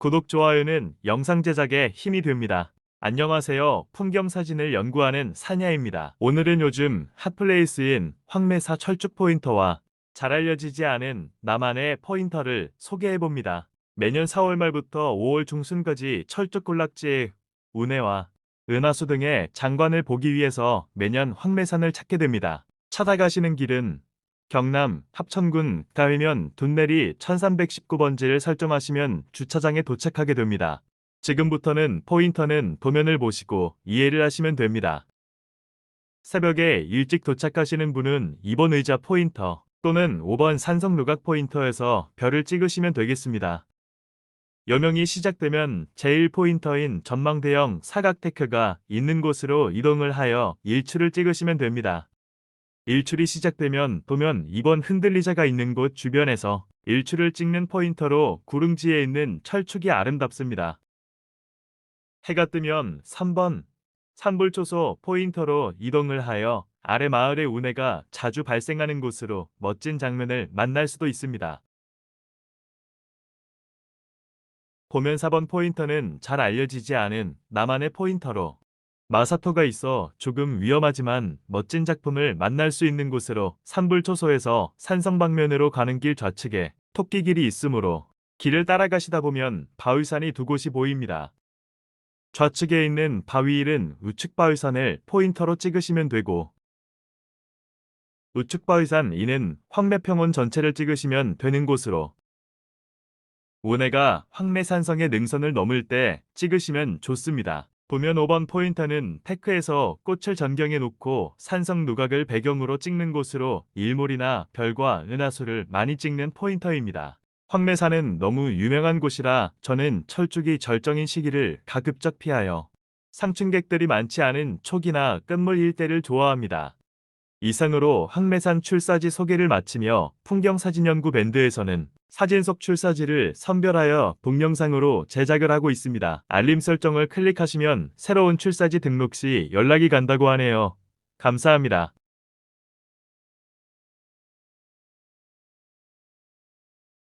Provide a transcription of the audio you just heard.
구독, 좋아요는 영상 제작에 힘이 됩니다. 안녕하세요. 풍경 사진을 연구하는 사냐입니다. 오늘은 요즘 핫플레이스인 황매사 철쭉 포인터와 잘 알려지지 않은 나만의 포인터를 소개해 봅니다. 매년 4월 말부터 5월 중순까지 철쭉 군락지의 운해와 은하수 등의 장관을 보기 위해서 매년 황매산을 찾게 됩니다. 찾아가시는 길은 경남 합천군 가위면 둔내리 1319번지를 설정하시면 주차장에 도착하게 됩니다. 지금부터는 포인터는 도면을 보시고 이해를 하시면 됩니다. 새벽에 일찍 도착하시는 분은 2번 의자 포인터 또는 5번 산성 누각 포인터에서 별을 찍으시면 되겠습니다. 여명이 시작되면 제1포인터인 전망대형 사각테크가 있는 곳으로 이동을 하여 일출을 찍으시면 됩니다. 일출이 시작되면 도면 2번 흔들리자가 있는 곳 주변에서 일출을 찍는 포인터로 구릉지에 있는 철쭉이 아름답습니다. 해가 뜨면 3번 산불초소 포인터로 이동을 하여 아래 마을의 운해가 자주 발생하는 곳으로 멋진 장면을 만날 수도 있습니다. 보면 4번 포인터는 잘 알려지지 않은 나만의 포인터로 마사토가 있어 조금 위험하지만 멋진 작품을 만날 수 있는 곳으로 산불초소에서 산성 방면으로 가는 길 좌측에 토끼길이 있으므로 길을 따라가시다 보면 바위산이 두 곳이 보입니다. 좌측에 있는 바위일은 우측 바위산을 포인터로 찍으시면 되고 우측 바위산 이는 황매평원 전체를 찍으시면 되는 곳으로 운해가 황매산성의 능선을 넘을 때 찍으시면 좋습니다. 보면 5번 포인터는 테크에서 꽃을 전경해 놓고 산성 누각을 배경으로 찍는 곳으로 일몰이나 별과 은하수를 많이 찍는 포인터입니다. 황매산은 너무 유명한 곳이라 저는 철쭉이 절정인 시기를 가급적 피하여 상춘객들이 많지 않은 초기나 끝물 일대를 좋아합니다. 이상으로 황매산 출사지 소개를 마치며 풍경사진연구 밴드에서는 사진 속 출사지를 선별하여 동영상으로 제작을 하고 있습니다. 알림 설정을 클릭하시면 새로운 출사지 등록 시 연락이 간다고 하네요. 감사합니다.